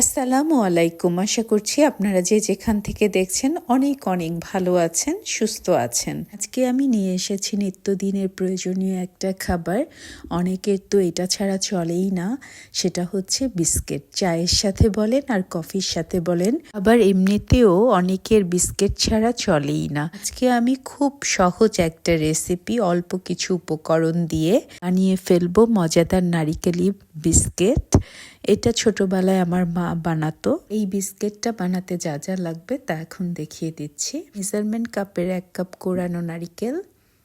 আসসালামু আলাইকুম। আশা করছি আপনারা যে যেখান থেকে দেখছেন অনেক অনেক ভালো আছেন, সুস্থ আছেন। আজকে আমি নিয়ে এসেছি নিত্যদিনের প্রয়োজনীয় একটা খাবার। অনেকের তো এটা ছাড়া চলেই না। সেটা হচ্ছে বিস্কিট। চায়ের সাথে বলেন আর কফির সাথে বলেন, আবার এমনিতেও অনেকের বিস্কিট ছাড়া চলেই না। আজকে আমি খুব সহজ একটা রেসিপি, অল্প কিছু উপকরণ দিয়ে বানিয়ে ফেলব মজাদার নারিকেলি বিস্কিট। এটা ছোটবেলায় আমার মা বানাতো। এই বিস্কিটটা বানাতে যা যা লাগবে তা এখন দেখিয়ে দিচ্ছি। মেজারমেন্ট কাপের এক কাপ কোরানো নারিকেল,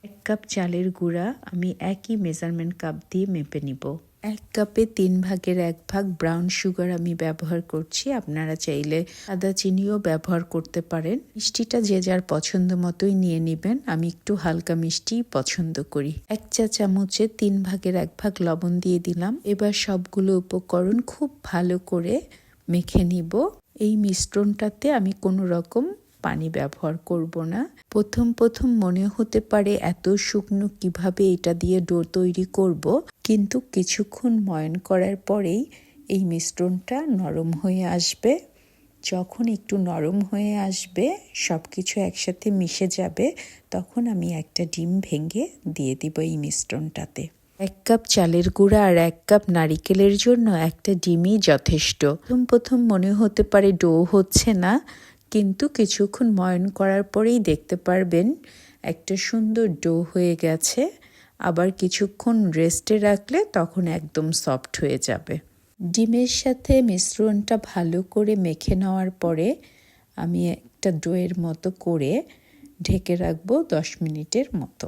এক কাপ চালের গুঁড়া, আমি একই মেজারমেন্ট কাপ দিয়ে মেপে নিব। এক কাপে তিন ভাগের এক ভাগ ব্রাউন সুগার আমি ব্যবহার করছি, আপনারা চাইলে সাদা চিনিও ব্যবহার করতে পারেন। মিষ্টিটা যে যার পছন্দ মতোই নিয়ে নেবেন, আমি একটু হালকা মিষ্টি পছন্দ করি। এক চা চামচে তিন ভাগের এক ভাগ লবণ দিয়ে দিলাম। এবার সবগুলো উপকরণ খুব ভালো করে মেখে নিব। এই মিশ্রণটাতে আমি কোনো রকম পানি ব্যবহার করব না। প্রথম প্রথম মনে হতে পারে এত শুকনো কীভাবে এটা দিয়ে ডো তৈরি করব, কিন্তু কিছুক্ষণ ময়ন করার পরেই এই মিশ্রণটা নরম হয়ে আসবে। যখন একটু নরম হয়ে আসবে সব কিছু একসাথে মিশে যাবে, তখন আমি একটা ডিম ভেঙে দিয়ে দিব এই মিশ্রণটাতে। এক কাপ চালের গুঁড়া আর এক কাপ নারিকেলের জন্য একটা ডিমই যথেষ্ট। প্রথম প্রথম মনে হতে পারে ডো হচ্ছে না, কিন্তু কিছুক্ষণ ময়ন করার পরেই দেখতে পারবেন একটা সুন্দর ডো হয়ে গেছে। আবার কিছুক্ষণ রেস্টে রাখলে তখন একদম সফট হয়ে যাবে। ডিমের সাথে মিশ্রণটা ভালো করে মেখে নেওয়ার পরে আমি একটা ডোয়ের মতো করে ঢেকে রাখব দশ মিনিটের মতো।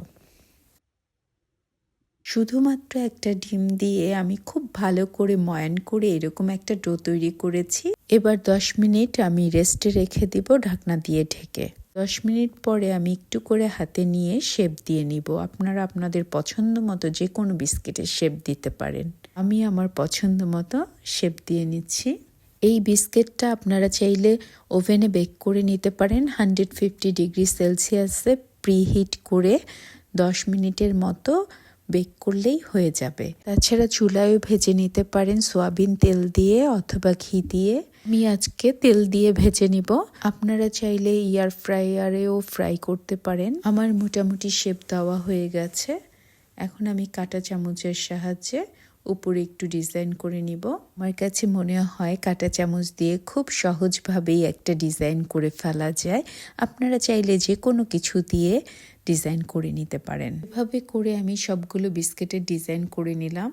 শুধুমাত্র একটা ডিম দিয়ে আমি খুব ভালো করে ময়ান করে এরকম একটা ডো তৈরি করেছি। এবার দশ মিনিট আমি রেস্টে রেখে দিব ঢাকনা দিয়ে ঢেকে। দশ মিনিট পরে আমি একটু করে হাতে নিয়ে শেপ দিয়ে নিব। আপনারা আপনাদের পছন্দ মতো যে কোনো বিস্কিটের শেপ দিতে পারেন। আমি আমার পছন্দ মতো শেপ দিয়ে নিচ্ছি। এই বিস্কিটটা আপনারা চাইলে ওভেনে বেক করে নিতে পারেন। হান্ড্রেড ফিফটি ডিগ্রি সেলসিয়াসে প্রিহিট করে দশ মিনিটের মতো বেক করলেই হয়ে যাবে। তাছাড়া চুলায়ও ভেজে নিতে পারেন সোয়াবিন তেল দিয়ে অথবা ঘি দিয়ে। আমি আজকে তেল দিয়ে ভেজে নিব। আপনারা চাইলে ইয়ার ফ্রাইয়ারেও ফ্রাই করতে পারেন। আমার মোটামুটি শেপ দেওয়া হয়ে গেছে। এখন আমি কাটা চামচের সাহায্যে উপরে একটু ডিজাইন করে নিব। আমার কাছে মনে হয় কাটা চামচ দিয়ে খুব সহজভাবেই একটা ডিজাইন করে ফেলা যায়। আপনারা চাইলে যে কোনো কিছু দিয়ে ডিজাইন করে নিতে পারেন। এভাবে করে আমি সবগুলো বিস্কিটের ডিজাইন করে নিলাম।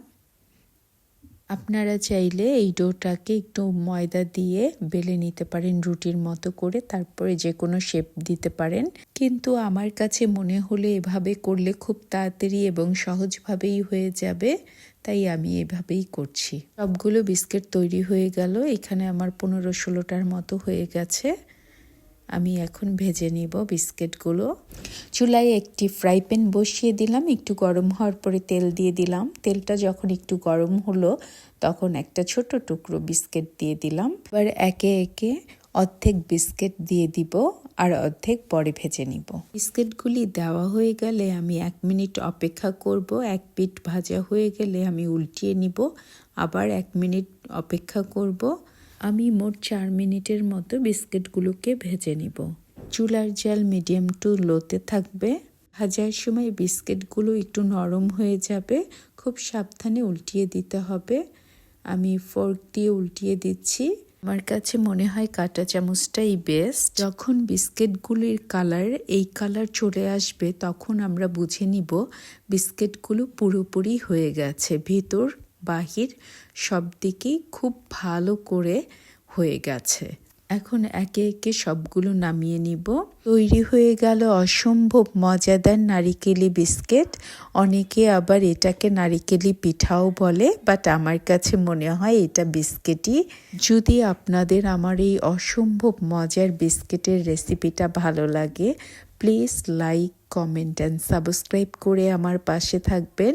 আপনারা চাইলে এই ডোটাকে একটু ময়দা দিয়ে বেলে নিতে পারেন রুটির মতো করে, তারপরে যে কোনো শেপ দিতে পারেন। কিন্তু আমার কাছে মনে হলে এভাবে করলে খুব তাড়াতাড়ি এবং সহজভাবেই হয়ে যাবে, তাই আমি এভাবেই করছি। সবগুলো বিস্কিট তৈরি হয়ে গেল, এখানে আমার পনেরো ষোলোটার মতো হয়ে গেছে। আমি এখন ভেজে নিব বিস্কিটগুলো। চুলায় একটি ফ্রাই প্যান বসিয়ে দিলাম, একটু গরম হওয়ার পরে তেল দিয়ে দিলাম। তেলটা যখন একটু গরম হলো, তখন একটা ছোট টুকরো বিস্কিট দিয়ে দিলাম। এবার একে একে অর্ধেক বিস্কিট দিয়ে দিব আর অর্ধেক পরে ভেজে নিব। বিস্কিটগুলি দেওয়া হয়ে গেলে আমি এক মিনিট অপেক্ষা করব। এক পিঠ ভাজা হয়ে গেলে আমি উল্টিয়ে নিব। আবার এক মিনিট অপেক্ষা করব। আমি মোট চার মিনিটের মতো বিস্কিটগুলোকে ভেজে নিব। চুলার জাল মিডিয়াম টু লোতে থাকবে। ভাজার সময় বিস্কিটগুলো একটু নরম হয়ে যাবে। খুব সাবধানে উল্টিয়ে দিতে হবে। আমি ফোর্ক দিয়ে উল্টিয়ে দিচ্ছি। আমার কাছে মনে হয় কাটা চামচটাই বেস্ট যখন বিস্কিটগুলির কালার এই কালার চলে আসবে, তখন আমরা বুঝে নিব বিস্কিটগুলো পুরোপুরি হয়ে গেছে। ভিতর বাহির সব দিকেই খুব ভালো করে হয়ে গেছে। এখন একে একে সবগুলো নামিয়ে নিব। তৈরি হয়ে গেল অসম্ভব মজাদার নারিকেলি বিস্কিট। অনেকে আবার এটাকে নারিকেলি পিঠাও বলে বাট আমার কাছে মনে হয় এটা বিস্কিটই। যদি আপনাদের আমার এই অসম্ভব মজার বিস্কিটের রেসিপিটা ভালো লাগে please like comment and subscribe করে আমার পাশে থাকবেন।